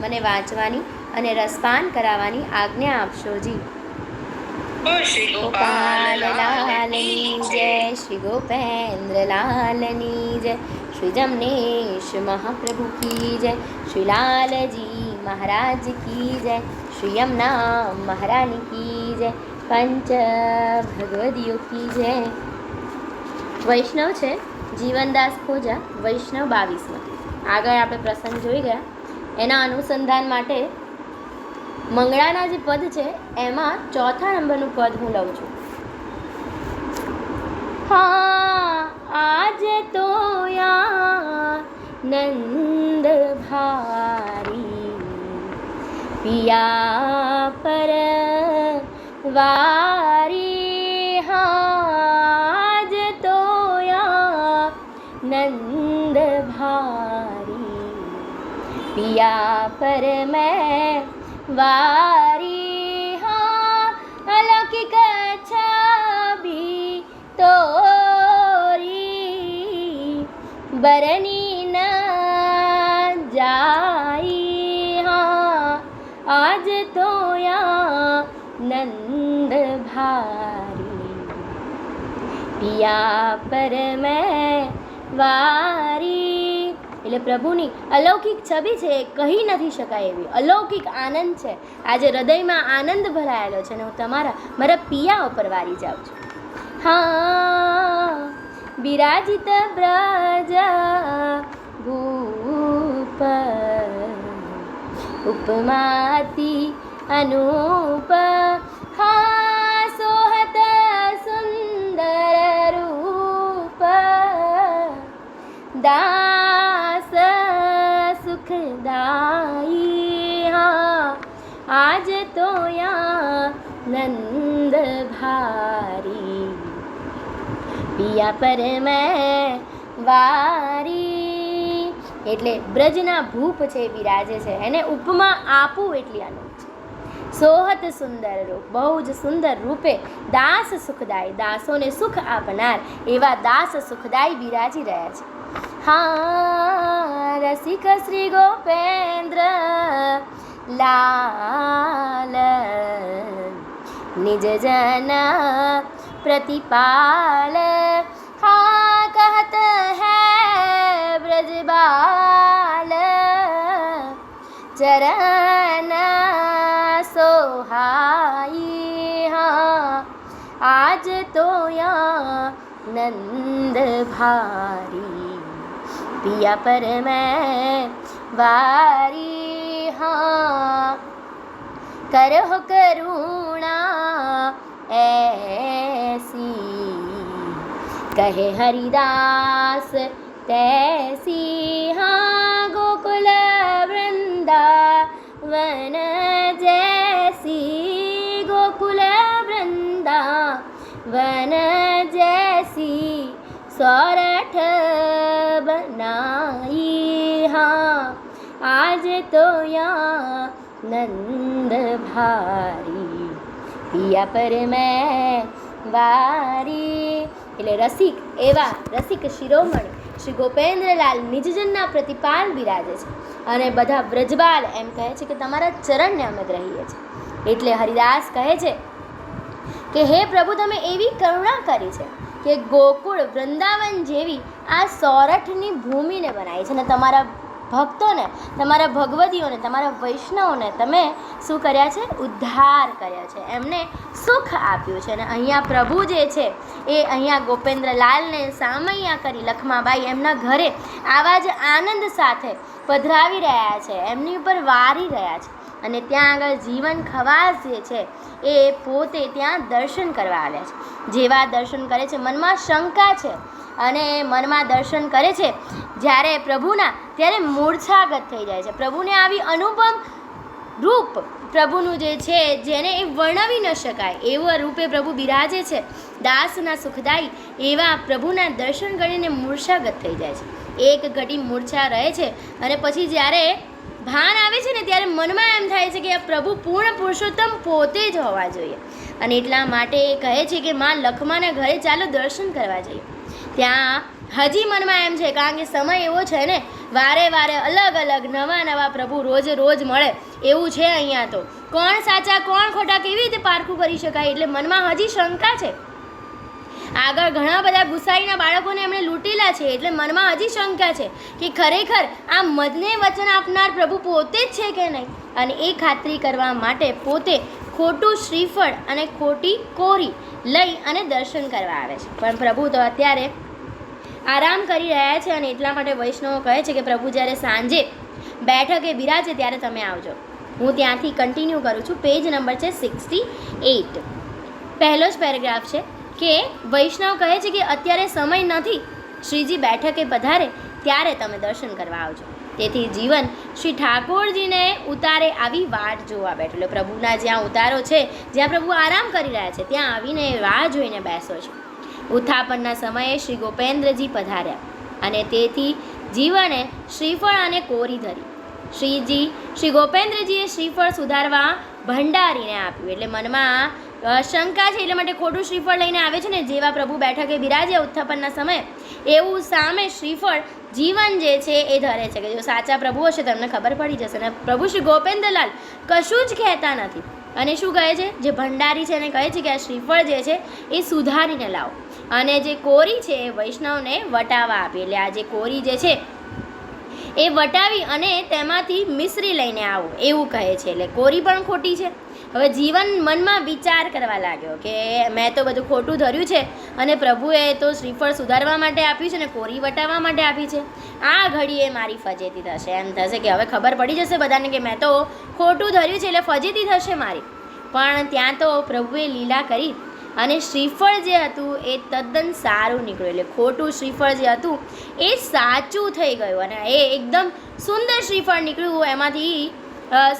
મને વાંચવાની અને રસપાન કરાવવાની આજ્ઞા આપશો જી. શ્રી ગોપાલ લાલની જય શ્રી ગોપેન્દ્ર લાલની જય શ્રી જમનેશ મહાપ્રભુ કી જય શ્રી લાલજી મહારાજ કી જય શ્રી યમના મહારાણી કી જય પંચ ભગવદીઓ કી જય. વૈષ્ણવ છે જીવનદાસ ખોજા વૈષ્ણવ બાવીસમાં. આગળ આપણે પ્રસંગ જોઈ ગયા. એના અનુસંધાન માટે મંગળાના જે પદ છે, એમાં ચોથા નંબરનું પદ હું લઉં છું. હા, આજ તો નંદ ભારી. પિયા પર વારી હાજ પિયા પર મેં વારી હા અલૌકિક છબી તોરી બરની ન જાઈ હા આજ તો યા નંદ ભારી પિયા પર મેં વારી એટલે પ્રભુની અલૌકિક છબી છે એ કહી નથી શકાય એવી. અલૌકિક આનંદ છે. આજે હૃદયમાં આનંદ ભરાયેલો છે અને હું તમારા, મારા પિયા ઉપર વારી જાઉં છું. હા, બિરાજિત બ્રજ ભૂપ ઉપમાતી અનુપ નંદ ભારી પિયા પર વારી એટલે બ્રજના ભૂપ છે બિરાજે છે, એને ઉપમા આપું એટલી અનુપ સોહત સુંદર રૂપ, બહુ જ સુંદર રૂપે દાસ સુખદાય, દાસોને સુખ આપનાર એવા દાસ સુખદાય બિરાજી રહ્યા છે. હા રસિક શ્રી ગોપેન્દ્ર, લાલ निजजन प्रतिपाल हाँ कहत है ब्रजबाल चरण सोहाई हाँ आज तो यहाँ नंद भारी पिया पर मैं वारी हाँ करहो करुणा ऐसी कहे हरिदास तैसी हाँ गोकुल वृंदावन जैसी गोकुल वृंदावन जैसी सौरठ बनाई हाँ आज तो यहाँ નંદ ભારી પિયા પર મેં વારી એટલે રસિક, એવા રસિક શિરોમણી શ્રી ગોપેન્દ્રલાલ નિજજનના પ્રતિપાલ બિરાજે છે. અને બધા વ્રજબાલ એમ કહે છે કે તમારા ચરણને અમે ગ્રહીએ છીએ. એટલે હરિદાસ કહે છે કે, હે પ્રભુ, તમે એવી કરુણા કરી છે કે ગોકુળ વૃંદાવન જેવી આ સોરઠની ભૂમિને બનાવી છે અને તમારા ભક્તોને, તમારા ભગવતીઓને તમારા વૈષ્ણવને તમે શું કર્યા છે? ઉદ્ધાર કર્યા છે. એમને સુખ આપ્યું છે. અને અહીંયા પ્રભુ જે છે, એ અહીંયા ગોપેન્દ્રલાલને સામૈયા કરી લખમાબાઈ એમના ઘરે આવા જ આનંદ સાથે પધરાવી રહ્યા છે. એમની ઉપર વારી રહ્યા છે. અને ત્યાં આગળ જીવન ખવાસ જે છે, એ પોતે ત્યાં દર્શન કરવા આવ્યા છે. જેવા દર્શન કરે છે. મનમાં શંકા છે અને મનમાં દર્શન કરે છે. જ્યારે પ્રભુના, ત્યારે મૂર્છાગત થઈ જાય છે. પ્રભુને આવી અનુપમ રૂપ પ્રભુનું જે છે, જેને એ વર્ણવી ન શકાય, એવા રૂપે પ્રભુ બિરાજે છે. દાસના સુખદાયી એવા પ્રભુના દર્શન કરીને મૂર્છાગત થઈ જાય છે. એક ઘડી મૂર્છા રહે છે અને પછી જ્યારે ભાન આવે છે ને, ત્યારે મનમાં એમ થાય છે કે આ પ્રભુ પૂર્ણ પુરુષોત્તમ પોતે જ હોવા જોઈએ. અને એટલા માટે એ કહે છે કે માં લખમાના ઘરે ચાલો દર્શન કરવા જઈએ. ત્યાં હજી મનમાં એમ છે, કારણ કે સમય એવો છે ને, વારે વારે અલગ અલગ નવા નવા પ્રભુ રોજ રોજ મળે એવું છે અહીંયા તો. કોણ સાચા, કોણ ખોટા કેવી રીતે પારખું કરી શકાય એટલે મનમાં હજી શંકા છે? આગળ ઘણા બધા ગુસાઈના બાળકોને એમણે લૂંટેલા છે એટલે મનમાં હજી શંકા છે કે ખરેખર આ મદને વચન આપનાર પ્રભુ પોતે જ છે કે નહીં? અને એ ખાતરી કરવા માટે પોતે ખોટું શ્રીફળ અને ખોટી કોરી લઈ અને દર્શન કરવા આવે છે. પણ પ્રભુ તો અત્યારે આરામ કરી રહ્યા છે અને એટલા માટે વૈષ્ણવો કહે છે કે પ્રભુ જ્યારે સાંજે બેઠકે બિરાજે ત્યારે તમે આવજો. હું ત્યાંથી કન્ટિન્યુ કરું છું. પેજ નંબર છે સિક્સટી એઇટ પહેલો જ પેરેગ્રાફ છે કે વૈષ્ણવ કહે છે કે અત્યારે સમય નથી. શ્રીજી બેઠકે પધારે ત્યારે તમે દર્શન કરવા આવજો. તેથી જીવન શ્રી ઠાકોરજીને ઉતારે આવી વાટ જોવા બેઠો પ્રભુના જ્યાં ઉતારો છે, જ્યાં પ્રભુ આરામ કરી રહ્યા છે, ત્યાં આવીને રાહ જોઈને બેસો છે. ઉત્થાપનના સમયે શ્રી ગોપેન્દ્રજી પધાર્યા અને તેથી જીવને શ્રીફળ અને કોરી ધરી. શ્રીજી, શ્રી ગોપેન્દ્રજીએ શ્રીફળ સુધારવા ભંડારીને આપ્યું. એટલે મનમાં શંકા છે, એટલે માટે ખોટું શ્રીફળ લઈને આવે છે ને, જેવા પ્રભુ બેઠકે બિરાજ્યા ઉત્થાપનના સમયે, એવું સામે શ્રીફળ જીવન જે છે એ ધરે છે. કે જો સાચા પ્રભુ હશે તમને ખબર પડી જશે. અને પ્રભુ શ્રી ગોપેન્દ્રલાલ કશું જ કહેતા નથી. અને શું કહે છે? જે ભંડારી છે એને કહે છે કે આ શ્રીફળ જે છે, એ સુધારીને લાવો. અને જે કોરી છે એ વૈષ્ણવને વટાવા આપી. એટલે આ જે કોરી જે છે, એ વટાવી અને તેમાંથી મિશ્રી લઈને આવો, એવું કહે છે. એટલે કોરી પણ ખોટી છે. હવે જીવન મનમાં વિચાર કરવા લાગ્યો કે મેં તો બધું ખોટું ધર્યું છે અને પ્રભુએ તો શ્રીફળ સુધારવા માટે આપ્યું છે ને કોરી વટાવવા માટે આપી છે. આ ઘડીએ મારી ફજેતી થશે. એમ થશે કે હવે ખબર પડી જશે બધાને કે મેં તો ખોટું ધર્યું છે એટલે ફજેતી થશે મારી. પણ ત્યાં તો પ્રભુએ લીલા કરી અને શ્રીફળ જે હતું એ તદ્દન સારું નીકળ્યું. એટલે ખોટું શ્રીફળ જે હતું એ સાચું થઈ ગયું અને એ એકદમ સુંદર શ્રીફળ નીકળ્યું. એમાંથી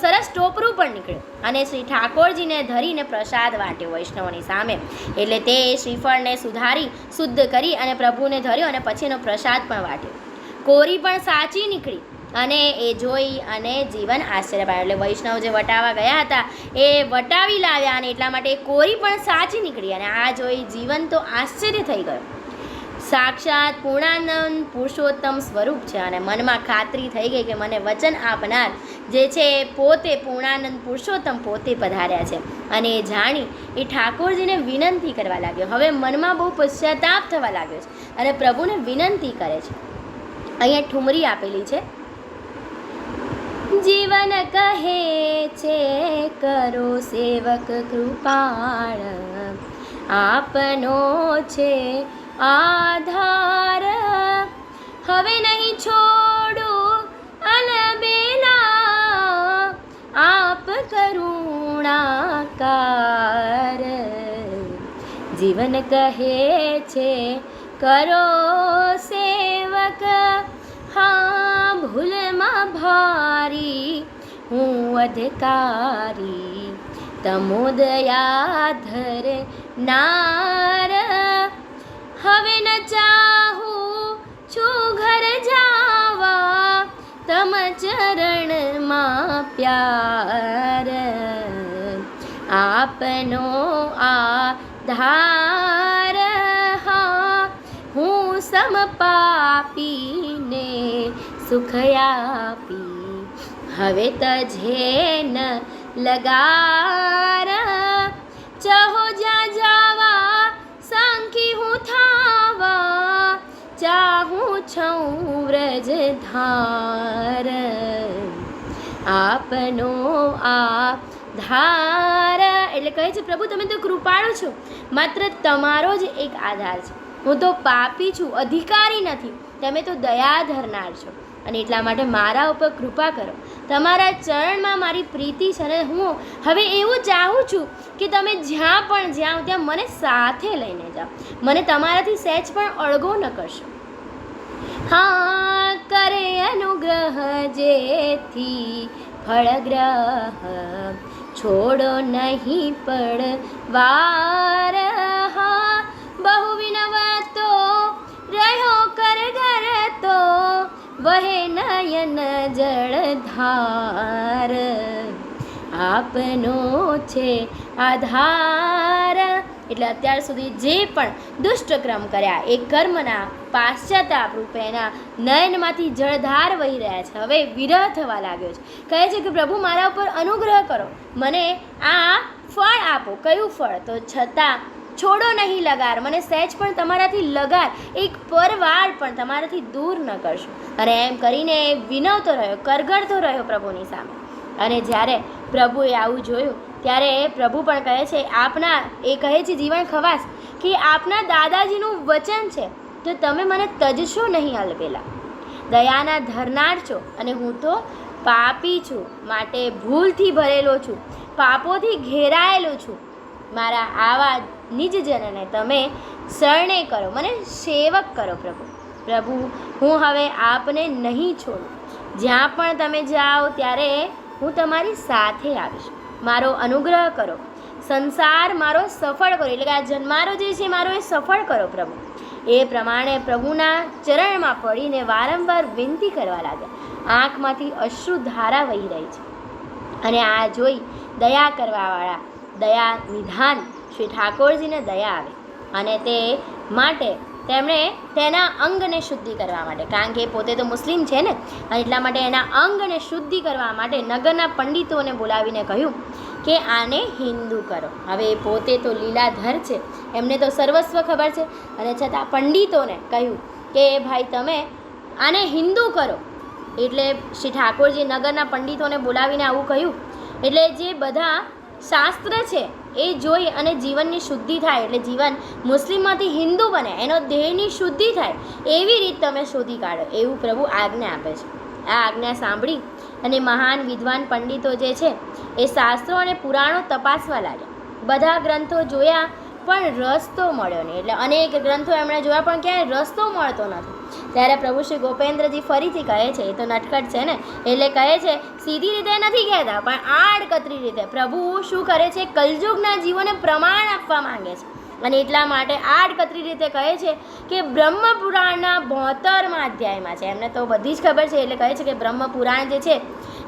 સરસ ટોપરું પણ નીકળ્યું અને શ્રી ઠાકોરજીને ધરીને પ્રસાદ વાટ્યો વૈષ્ણવની સામે. એટલે તે શ્રીફળને સુધારી, શુદ્ધ કરી અને પ્રભુને ધર્યો અને પછી એનો પ્રસાદ પણ વાટ્યો. કોરી પણ સાચી નીકળી. અને એ જોઈ અને જીવન આશ્ચર્ય પામ્યું એટલે વૈષ્ણવ જે વટાવા ગયા હતા, એ વટાવી લાવ્યા અને એટલા માટે કોરી પણ સાચી નીકળી અને આ જોઈ જીવન તો આશ્ચર્ય થઈ ગયું. સાક્ષાત પૂર્ણાનંદ પુરુષોત્તમ સ્વરૂપ છે અને મનમાં ખાતરી થઈ ગઈ કે મને વચન આપનાર જે છે એ પોતે પૂર્ણાનંદ પુરુષોત્તમ પોતે પધાર્યા છે. અને એ જાણી એ ઠાકોરજીને વિનંતી કરવા લાગ્યો. હવે મનમાં બહુ પશ્ચાતાપ થવા લાગ્યો છે અને પ્રભુને વિનંતી કરે છે. અહીંયા ઠુમરી આપેલી છે. જીવન કહે છે, કરો સેવક કૃપાળ. આપનો છે આધાર. હવે નહીં છોડો અલબેલા આપ કરુણાકાર. જીવન કહે છે, કરો સેવક ભૂલમાં ભારી, હું અધકારી. તમોદયાધર નાર, હવે ન ચાહું છું ઘર જાવા. તમ ચરણમાં પ્યાર, આપનો આ ધાર હા, હું સમપાપીને સુખ આપી હવે તજે ન લગાર. ચહો જ્યાં જાવા, સાંખી હું થાવા. ચાહું છું વ્રજ ધાર. આપનો આ ધાર એટલે કહે છે, પ્રભુ, તમે તો કૃપાળો છો. માત્ર તમારો જ એક આધાર છે. હું તો પાપી છું, અધિકારી નથી. તમે તો દયા ધરનાર છો. અને એટલા માટે મારા ઉપર કૃપા કરો. તમારા ચરણમાં મારી પ્રીતિ છે અને હું હવે એવું ચાહું છું કે તમે જ્યાં પણ જ્યાં ત્યાં મને સાથે લઈને જાઓ. મને તમારાથી સહેજ પણ અળગો ન કરશો. હા, કરે અનુગ્રહ જેથી ફળગ્રહ છોડો નહીં પડવાર વહે નયન જળધાર આપનો છે આધાર એટલે અત્યાર સુધી જે પણ દુષ્ટક્રમ કર્યા, એ કર્મના પાશ્ચાતાપ રૂપે એના નયનમાંથી જળધાર વહી રહ્યા છે. હવે વિરહ થવા લાગ્યો છે. કહે છે કે, પ્રભુ, મારા ઉપર અનુગ્રહ કરો. મને આ ફળ આપો. કયું ફળ? તો છતાં છોડો નહીં લગાર. મને સહેજ પણ તમારાથી લગાર. એક પરવાર પણ તમારાથી દૂર ન કરશો. અને એમ કરીને એ વિનવતો રહ્યો કરગડતો રહ્યો પ્રભુની સામે. અને જ્યારે પ્રભુએ આવું જોયું, ત્યારે પ્રભુ પણ કહે છે, આપના, એ કહે છે જીવન ખવાસ, કે આપના દાદાજીનું વચન છે. તો તમે મને તજશો નહીં અલબેલા. દયાના ધરનાર છો અને હું તો પાપી છું, માટે ભૂલથી ભરેલો છું. પાપોથી ઘેરાયેલો છું. મારા આવા નિજજનને તમે શરણે કરો, મને સેવક કરો પ્રભુ. પ્રભુ, હું હવે આપને નહીં છોડું. જ્યાં પણ તમે જાઓ ત્યારે હું તમારી સાથે આવીશ. મારો અનુગ્રહ કરો. સંસાર મારો સફળ કરો. એટલે કે આ જન્મારો જે છે, મારો એ સફળ કરો પ્રભુ. એ પ્રમાણે પ્રભુના ચરણમાં પડીને વારંવાર વિનંતી કરવા લાગ્યા. આંખમાંથી અશ્રુ ધારા વહી રહી છે. અને આ જોઈ દયા કરવાવાળા, દયા નિધાન શ્રી ઠાકોરજીને દયા આવે અને તે માટે તેમણે તેના અંગને શુદ્ધિ કરવા માટે, કારણ કે પોતે તો મુસ્લિમ છે ને, અને એટલા માટે એના અંગને શુદ્ધિ કરવા માટે નગરના પંડિતોને બોલાવીને કહ્યું કે આને હિન્દુ કરો. હવે પોતે તો લીલાધર છે, એમને તો સર્વસ્વ ખબર છે. અને છતાં પંડિતોને કહ્યું કે ભાઈ, તમે આને હિન્દુ કરો. એટલે શ્રી ઠાકોરજી નગરના પંડિતોને બોલાવીને આવું કહ્યું. એટલે જે બધા શાસ્ત્ર છે એ જોઈ અને જીવનની શુદ્ધિ થાય. એટલે જીવન મુસ્લિમમાંથી હિન્દુ બને, એનો દેહની શુદ્ધિ થાય, એવી રીત તમે શોધી કાઢો. એવું પ્રભુ આજ્ઞા આપે છે. આ આજ્ઞા સાંભળી અને મહાન વિદ્વાન પંડિતો જે છે, એ શાસ્ત્રો અને પુરાણો તપાસવા લાગ્યા. બધા ગ્રંથો જોયા, પણ રસ્તો મળ્યો નહીં. એટલે અનેક ગ્રંથો એમણે જોયા, પણ ક્યાંય રસ્તો મળતો નથી. ત્યારે પ્રભુ શ્રી ગોપેન્દ્રજી ફરીથી કહે છે, એ તો નટખટ છે ને? એટલે કહે છે, સીધી રીતે નથી કહેતા, પણ આડકતરી રીતે પ્રભુ શું કરે છે? કલયુગના જીવોને પ્રમાણ આપવા માંગે છે. અને એટલા માટે આડકતરી રીતે કહે છે કે બ્રહ્મપુરાણના બોતેરમાં અધ્યાયમાં છે. એમને તો બધી જ ખબર છે, એટલે કહે છે કે બ્રહ્મપુરાણ જે છે,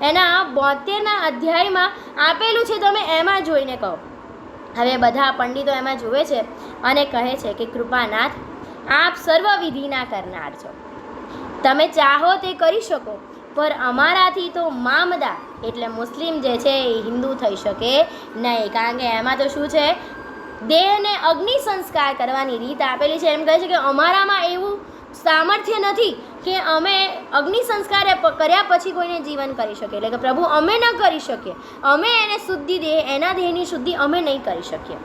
એના બોતેરના અધ્યાયમાં આપેલું છે, તમે એમાં જોઈને કહો. હવે બધા પંડિતો એમાં જુએ છે અને કહે છે કે, કૃપાનાથ, આપ સર્વ વિધિના કરનાર છો. તમે ચાહો તે કરી શકો. પર અમારાથી તો મામદા, એટલે મુસ્લિમ જે છે એ હિન્દુ થઈ શકે નહીં. કારણ કે એમાં તો શું છે? દેહને અગ્નિ સંસ્કાર કરવાની રીત આપેલી છે. એમ કહે છે કે અમારામાં એવું સામર્થ્ય નથી કે અમે અગ્નિ સંસ્કાર કર્યા પછી કોઈને જીવન કરી શકીએ. એટલે કે પ્રભુ અમે ન કરી શકીએ. અમે એને શુદ્ધિ દેહ, એના દેહની શુદ્ધિ અમે નહીં કરી શકીએ.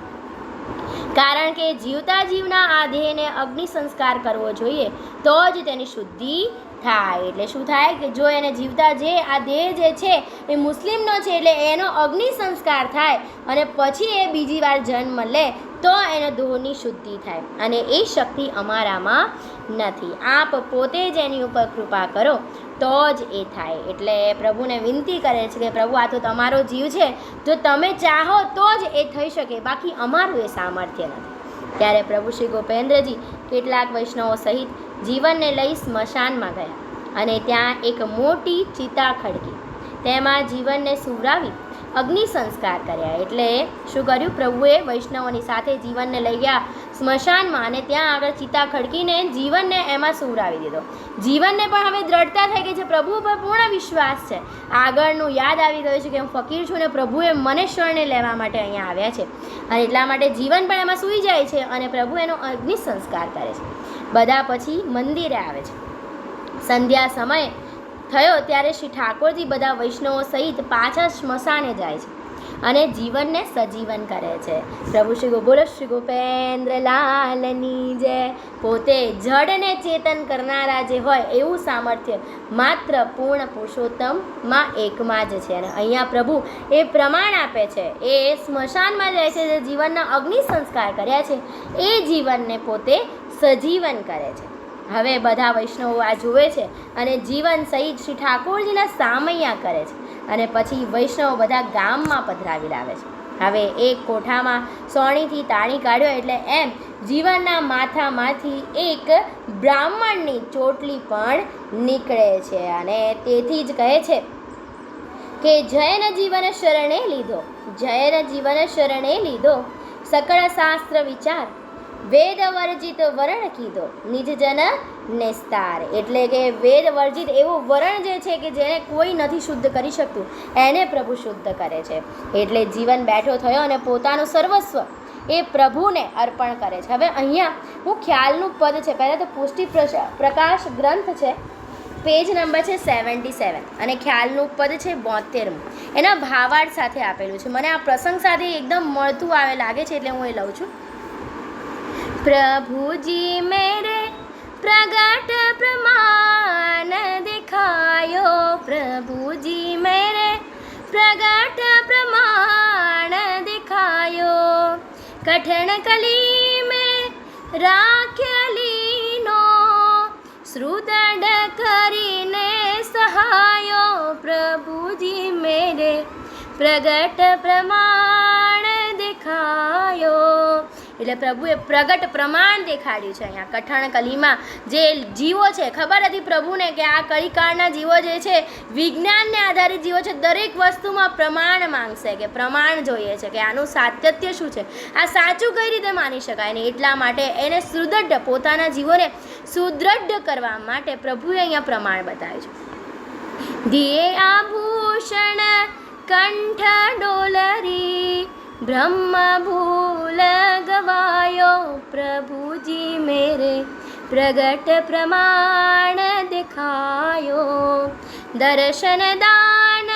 કારણ કે જીવતા જીવના આ દેહને અગ્નિ સંસ્કાર કરવો જોઈએ, તો જ તેની શુદ્ધિ થાય. એટલે શું થાય? કે જો એને જીવતા જે આ દેહ જે છે એ મુસ્લિમનો છે, એટલે એનો અગ્નિ સંસ્કાર થાય અને પછી એ બીજી વાર જન્મ લે, તો એને દોહની શુદ્ધિ થાય. અને એ શક્તિ અમારામાં નથી. આપ પોતે જ એની ઉપર કૃપા કરો. તો જ એ થાય. એટલે પ્રભુને વિનંતી કરે છે કે પ્રભુ, આ તો તમારો જીવ છે. જો તમે ચાહો તો જ એ થઈ શકે. બાકી અમારું એ સામર્થ્ય નથી. ત્યારે પ્રભુ શ્રી ગોપેન્દ્રજી કેટલાક વૈષ્ણવો સહિત જીવનને લઈ સ્મશાનમાં ગયા અને ત્યાં એક મોટી ચિતા ખડકી. તેમાં જીવનને સુવરાવી અગ્નિ સંસ્કાર કર્યા. એટલે શું કર્યું? પ્રભુએ વૈષ્ણવોની સાથે જીવનને લઈ ગયા. સ્મશાનમાં અને ત્યાં આગળ ચિતા ખડકીને જીવનને એમાં સુવરાવી દીધો. જીવનને પણ હવે દ્રઢતા થઈ ગઈ છે. પ્રભુ પર પૂર્ણ વિશ્વાસ છે. આગળનું યાદ આવી ગયું છે કે હું ફકીર છું ને પ્રભુએ મને શરણે લેવા માટે અહીંયા આવ્યા છે. અને એટલા માટે જીવન પણ એમાં સૂઈ જાય છે અને પ્રભુ એનો અગ્નિ સંસ્કાર કરે છે. બધા પછી મંદિરે આવે છે. સંધ્યા સમય થયો ત્યારે શ્રી ઠાકોરજી બધા વૈષ્ણવો સહિત પાછા સ્મશાને જાય છે. અને જીવનને સજીવન કરે છે. પ્રભુ શ્રી ગો બોલો શ્રી ગોપેન્દ્ર લાલની જય પોતે જડને ચેતન કરનારા જે હોય એવું સામર્થ્ય માત્ર પૂર્ણ પુરુષોત્તમમાં એકમાં જ છે. અને અહીંયા પ્રભુ એ પ્રમાણ આપે છે. એ સ્મશાનમાં જાય છે, જે જીવનના અગ્નિ સંસ્કાર કર્યા છે, એ જીવનને પોતે સજીવન કરે છે. હવે બધા વૈષ્ણવો આ જુએ છે અને જીવન સહિત શ્રી ઠાકોરજીના સામૈયા કરે છે. અને પછી વૈષ્ણવ બધા ગામમાં પધરાવી લાવે છે. હવે એક કોઠામાં સોણીથી તાણી કાઢ્યો એટલે એમ જીવનના માથામાંથી એક બ્રાહ્મણની ચોટલી પણ નીકળે છે અને તેથી જ કહે છે કે જૈન જીવન શરણે લીધો જૈન જીવન શરણે લીધો, સકળ શાસ્ત્ર વિચાર વેદ વર્જિત વરણ કીધો. નિજ જન નેસ્તાર. એટલે કે વેદ વર્જિત એવું વરણ જે છે કે જેને કોઈ નથી શુદ્ધ કરી શકતું, એને પ્રભુ શુદ્ધ કરે છે. એટલે જીવન બેઠો થયો અને પોતાનું સર્વસ્વ એ પ્રભુને અર્પણ કરે છે. હવે અહીંયા હું ખ્યાલનું પદ છે. પહેલાં તો પુષ્ટિ પ્રકાશ ગ્રંથ છે. પેજ નંબર છે સેવન્ટી સેવન. અને ખ્યાલનું પદ છે બોતેરમું. એના ભાવાર્થ સાથે આપેલું છે. મને આ પ્રસંગ સાથે એકદમ મળતું આવે, લાગે છે એટલે હું એ લઉં છું. પ્રભુજી મેરે પ્રગટ પ્રમાણ દેખાયો. પ્રભુજી મેરે પ્રગટ પ્રમાણ દેખાયો. કઠણ કલી મેં રાખ્યલીનો શ્રુદડ કરીને સહાયો. પ્રભુજી મેરે પ્રગટ પ્રમાણ દેખાયો. એટલે પ્રભુએ પ્રગટ પ્રમાણ દેખાડ્યું છે અહીંયા. કઠણ કલીમાં જે જીવો છે, ખબર હતી પ્રભુને કે આ કલિકાળના જીવો જે છે, વિજ્ઞાનને આધારિત જીવો છે, દરેક વસ્તુમાં પ્રમાણ માંગશે કે પ્રમાણ જોઈએ છે કે આનું સાતત્ય શું છે. આ સાચું કઈ રીતે માની શકાય ને એટલા માટે એને સુદૃઢ પોતાના જીવોને સુદૃઢ કરવા માટે પ્રભુએ અહીંયા પ્રમાણ બતાવ્યું છે. દિયે આભૂષણ, કંઠ ડોલરી બ્રહ્મ ભૂલ ગવાયો પ્રભુજી મેરે પ્રગટ પ્રમાણ દેખાયો. દર્શન દાન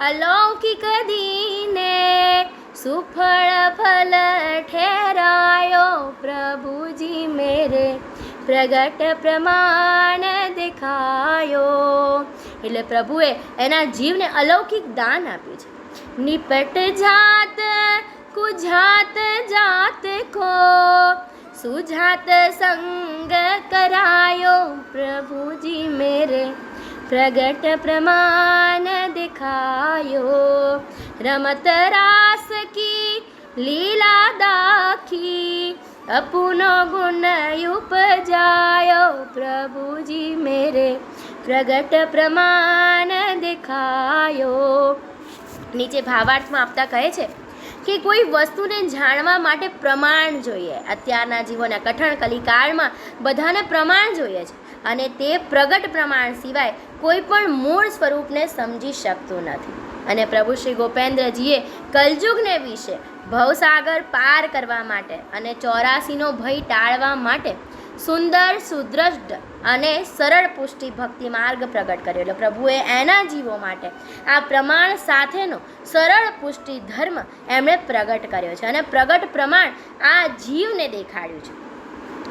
અલૌકિક દીને સુફળ ફલ ઠેરાયો. પ્રભુજી મેરે પ્રગટ પ્રમાણ દેખાયો. એટલે પ્રભુએ એના જીવને અલૌકિક દાન આપ્યું છે. નિપટ જાત કુજાત જાત કો સુજાત સંગ કરાયો પ્રભુજી મેરે પ્રગટ પ્રમાણ દેખાયો રમત રાસ કી લીલા દાખી અપુનો ગુણ ઉપજાયો પ્રભુજી મેરે પ્રગટ પ્રમાણ દેખાયો નીચે ભાવાર્થમાં આપતા કહે છે કે કોઈ વસ્તુને જાણવા માટે પ્રમાણ જોઈએ. અત્યારના જીવોના કઠણ કલિકાળમાં બધાને પ્રમાણ જોઈએ છે અને તે પ્રગટ પ્રમાણ સિવાય કોઈ પણ મૂળ સ્વરૂપને સમજી શકતું નથી. અને પ્રભુ શ્રી ગોપેન્દ્રજીએ કલયુગને વિશે ભવસાગર પાર કરવા માટે અને ચોરાસીનો ભય ટાળવા માટે સુંદર સુદૃઢ અને સરળ પુષ્ટિ ભક્તિ માર્ગ પ્રગટ કર્યો. એટલે પ્રભુએ એના જીવો માટે આ પ્રમાણ સાથેનો સરળ પુષ્ટિ ધર્મ એમણે પ્રગટ કર્યો છે અને પ્રગટ પ્રમાણ આ જીવને દેખાડ્યું છે.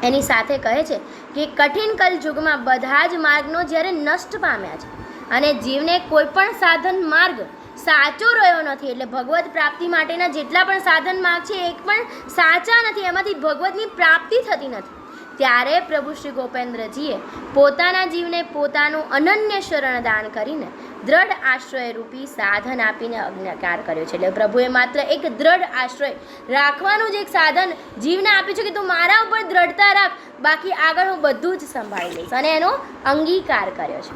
એની સાથે કહે છે કે કઠિન કલયુગમાં બધા જ માર્ગનો જ્યારે નષ્ટ પામ્યા છે અને જીવને કોઈ પણ સાધન માર્ગ સાચો રહ્યો નથી, એટલે ભગવત પ્રાપ્તિ માટેના જેટલા પણ સાધન માર્ગ છે, એક પણ સાચા નથી, એમાંથી ભગવતની પ્રાપ્તિ થતી નથી. ત્યારે પ્રભુ શ્રી ગોપેન્દ્રજીએ પોતાના જીવને પોતાનું અનન્ય શરણ દાન કરીને દ્રઢ આશ્રય રૂપી સાધન આપીને અજ્ઞાકાર કર્યો છે. એટલે પ્રભુએ માત્ર એક દ્રઢ આશ્રય રાખવાનું જ એક સાધન જીવને આપ્યું છે કે તું મારા ઉપર દ્રઢતા રાખ. બાકી આગળ હું બધું જ સંભાળી લઈશ. અને એનો અંગીકાર કર્યો છે.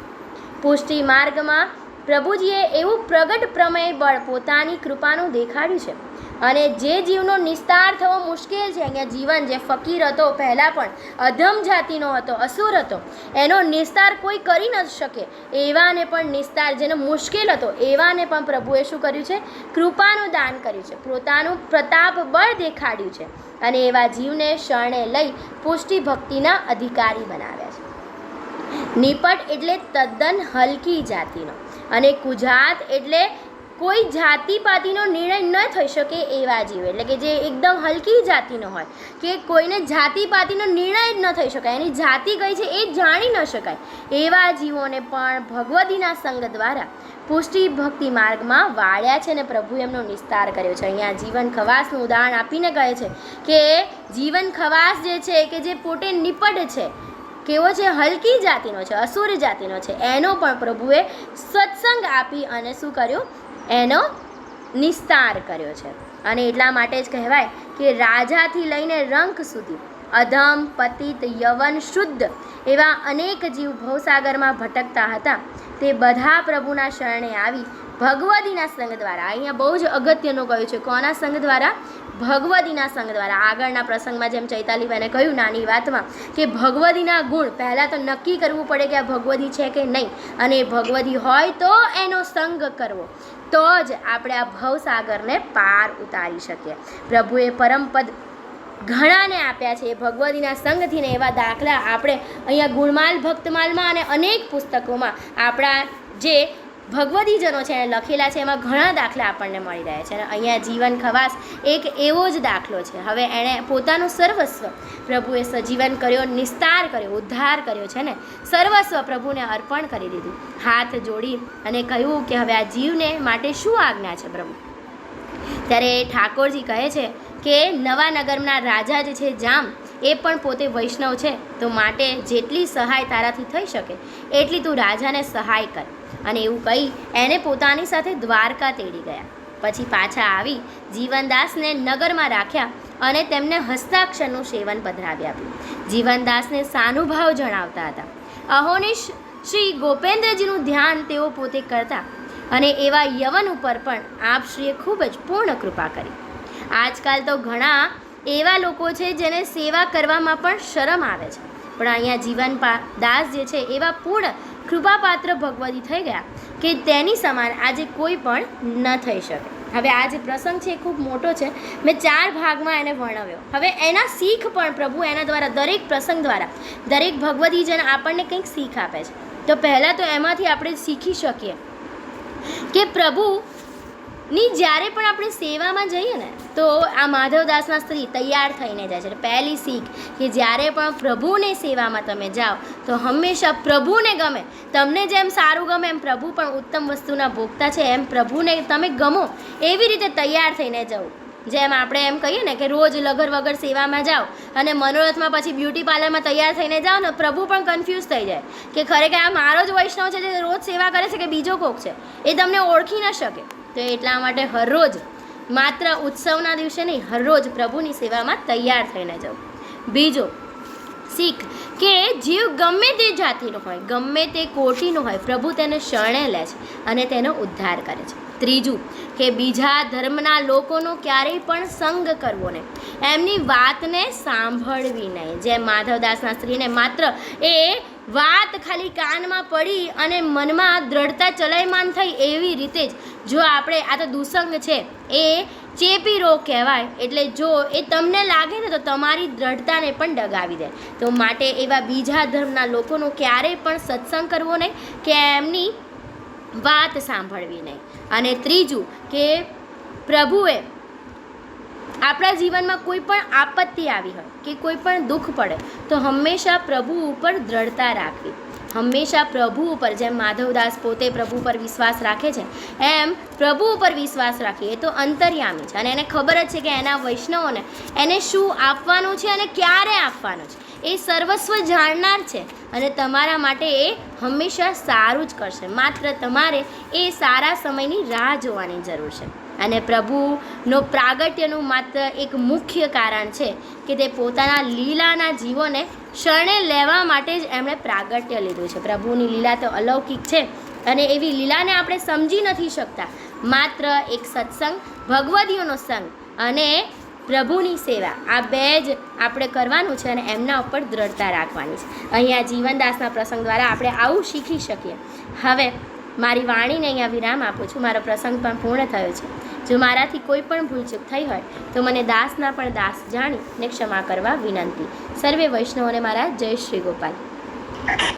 પુષ્ટિ માર્ગમાં પ્રભુજીએ એવું પ્રગટ પ્રમેય બળ પોતાની કૃપાનું દેખાડ્યું છે. અને જે જીવનો નિસ્તાર થવો મુશ્કેલ છે, અહીંયા જીવન જે ફકીર હતો, પહેલાં પણ અધમ જાતિનો હતો, અસુર હતો, એનો નિસ્તાર કોઈ કરી ન શકે. એવાને પણ નિસ્તાર જેનો મુશ્કેલ હતો, એવાને પણ પ્રભુએ શું કર્યું છે, કૃપાનું દાન કર્યું છે, પોતાનું પ્રતાપ બળ દેખાડ્યું છે અને એવા જીવને શરણે લઈ પુષ્ટિ ભક્તિના અધિકારી બનાવ્યા છે. નિપટ એટલે તદ્દન હલકી જાતિનો અને કુજાત એટલે કોઈ જાતિ પાતિનો નિર્ણય ન થઈ શકે એવા જીવ. એટલે કે જે એકદમ હલકી જાતિનો હોય, કે કોઈને જાતિપાતિનો નિર્ણય જ ન થઈ શકાય, એની જાતિ કઈ છે એ જાણી ન શકાય, એવા જીવોને પણ ભગવતીના સંગ દ્વારા પુષ્ટિ ભક્તિ માર્ગમાં વાળ્યા છે અને પ્રભુએ એમનો નિસ્તાર કર્યો છે. અહીંયા જીવન ખવાસનું ઉદાહરણ આપીને કહે છે કે જીવન ખવાસ જે છે કે જે પોતે નિપટ છે, કેવો છે? હલકી જાતિનો છે, અસુર જાતિનો છે. એનો પણ પ્રભુએ સત્સંગ આપી અને શું કર્યું? એનો નિસ્તાર કર્યો છે. અને એટલા માટે જ કહેવાય કે રાજાથી લઈને રંક સુધી અધમ, પતિત, યવન શુદ્ધ એવા અનેક જીવ ભવસાગરમાં ભટકતા હતા. તે બધા પ્રભુના શરણે આવી ભગવદીના સંઘ દ્વારા, અહીંયા બહુ જ અગત્યનું કહ્યું છે, કોના સંઘ દ્વારા? ભગવદીના સંઘ દ્વારા. આગળના પ્રસંગમાં જેમ ચૈતાલીબેને કહ્યું નાની વાતમાં કે ભગવદીના ગુણ પહેલાં તો નક્કી કરવું પડે કે આ ભગવદી છે કે નહીં. અને ભગવદી હોય તો એનો સંગ કરવો. તો જ આપણે આ ભવસાગરને પાર ઉતારી શકીએ. પ્રભુએ પરમપદ ઘણાને આપ્યા છે. ભગવદીના સંઘથી ને એવા દાખલા આપણે અહીંયા ગુણમાલ, ભક્તમાલમાં અને અનેક પુસ્તકોમાં આપણા જે ભગવદીજનો છે, એને લખેલા છે, એમાં ઘણા દાખલા આપણને મળી રહ્યા છે. અને અહીંયા જીવન ખવાસ એક એવો જ દાખલો છે. હવે એણે પોતાનું સર્વસ્વ પ્રભુએ સજીવન કર્યો, નિસ્તાર કર્યો, ઉદ્ધાર કર્યો છે ને? સર્વસ્વ પ્રભુને અર્પણ કરી દીધું. હાથ જોડી અને કહ્યું કે હવે આ જીવને માટે શું આજ્ઞા છે પ્રભુ? ત્યારે ઠાકોરજી કહે છે કે નવા નગરના રાજા જે છે, જામ, એ પણ પોતે વૈષ્ણવ છે. તો માટે જેટલી સહાય તારાથી થઈ શકે, એટલી તું રાજાને સહાય કર. અને એવું કહી એને પોતાની સાથે દ્વારકા તેડી ગયા. પછી પાછા આવી જીવનદાસને નગરમાં રાખ્યા અને તેમને હસ્તાક્ષરનું સેવન પધરાવી આપ્યું. જીવનદાસને સાનુભાવ જણાવતા હતા. અહોનિશ શ્રી ગોપેન્દ્રજીનું ધ્યાન તેઓ પોતે કરતા અને એવા યવન ઉપર પણ આપશ્રીએ ખૂબ જ પૂર્ણ કૃપા કરી. આજકાલ તો ઘણા એવા લોકો છે જેને સેવા કરવામાં પણ શરમ આવે છે. પણ અહીંયા જીવન દાસ જે છે એવા પૂર્ણ કૃપાપાત્ર ભગવતી થઈ ગયા કે તેની સમાન આજે કોઈ પણ ન થઈ શકે. હવે આ જે પ્રસંગ છે એ ખૂબ મોટો છે. મેં ચાર ભાગમાં એને વર્ણવ્યો. હવે એના શીખ પણ પ્રભુ એના દ્વારા દરેક પ્રસંગ દ્વારા દરેક ભગવતીજન આપણને કંઈક શીખ આપે છે. તો પહેલાં તો એમાંથી આપણે શીખી શકીએ કે પ્રભુની જ્યારે પણ આપણે સેવામાં જઈએ ને, તો આ માધવદાસના સ્ત્રી તૈયાર થઈને જાય છે. પહેલી શીખ કે જ્યારે પણ પ્રભુને સેવામાં તમે જાઓ, તો હંમેશા પ્રભુને ગમે. તમને જેમ સારું ગમે એમ પ્રભુ પણ ઉત્તમ વસ્તુના ભોગતા છે, એમ પ્રભુને તમે ગમો એવી રીતે તૈયાર થઈને જવું જેમ આપણે એમ કહીએ ને કે રોજ લગર વગર સેવામાં જાઓ અને મનોરથમાં પછી બ્યુટી પાર્લરમાં તૈયાર થઈને જાઓ ને, પ્રભુ પણ કન્ફ્યુઝ થઈ જાય. કે ખરેખર આ મારો જ વૈષ્ણવ છે જે રોજ સેવા કરે છે કે બીજો કોક છે. એ તમને ઓળખી ન શકે. તો એટલા માટે હરરોજ, માત્ર ઉત્સવના દિવસે નહીં, હરરોજ પ્રભુની સેવામાં તૈયાર થઈને જવું બીજો, શીખ, કે જીવ ગમે તે જાતિનો હોય, ગમે તે કોટીનો હોય, પ્રભુ તેને શરણે લે છે અને તેનો ઉદ્ધાર કરે છે. ત્રીજું, કે બીજા ધર્મના લોકોનો ક્યારેય પણ સંગ કરવો નહીં. એમની વાતને સાંભળવી નહીં. જેમ માધવદાસના સ્ત્રીને માત્ર એ વાત ખાલી કાનમાં પડી અને મનમાં દ્રઢતા ચલાયમાન થઈ એવી રીતે જ જો આપણે, આ તો દુસંગ છે, એ ચેપી રોગ કહેવાય. એટલે જો એ તમને લાગે ને, તો તમારી દ્રઢતાને પણ ડગાવી દે. તો માટે એવા બીજા ધર્મના લોકોનો ક્યારેય પણ સત્સંગ કરવો નહીં, કે એમની વાત સાંભળવી નહીં. અને ત્રીજું કે પ્રભુએ આપણા જીવનમાં કોઈ પણ આપત્તિ આવી હોય, કે કોઈ પણ દુઃખ પડે, તો હંમેશા પ્રભુ ઉપર દ્રઢતા રાખવી. હંમેશા પ્રભુ ઉપર, જેમ માધવદાસ પોતે પ્રભુ પર વિશ્વાસ રાખે છે, એમ પ્રભુ ઉપર વિશ્વાસ રાખીએ. તો અંતર્યામી છે અને એને ખબર જ છે કે એના વૈષ્ણવોને એને શું આપવાનું છે અને ક્યારે આપવાનું છે. એ સર્વસ્વ જાણનાર છે અને તમારા માટે એ હંમેશા સારું જ કરશે. માત્ર તમારે એ સારા સમયની રાહ જોવાની જરૂર છે. અને પ્રભુનો પ્રાગટ્યનું માત્ર એક મુખ્ય કારણ છે કે તે પોતાના લીલાના જીવોને શરણે લેવા માટે જ એમણે પ્રાગટ્ય લીધું છે. પ્રભુની લીલા તો અલૌકિક છે અને એવી લીલાને આપણે સમજી નથી શકતા. માત્ર એક સત્સંગ, ભગવદીઓનો સંગ અને પ્રભુની સેવા. આ બે જ આપણે કરવાનું છે અને એમના ઉપર દ્રઢતા રાખવાની છે. અહીંયા જીવનદાસના પ્રસંગ દ્વારા આપણે આવું શીખી શકીએ. હવે મારી વાણીને અહીંયા વિરામ આપું છું. મારો પ્રસંગ પણ પૂર્ણ થયો છે. જો મારાથી કોઈ પણ ભૂલચૂક થઈ હોય, તો મને દાસના પણ દાસ જાણી ને ક્ષમા કરવા વિનંતી. સર્વે વૈષ્ણવોને મારા જય શ્રી ગોપાલ.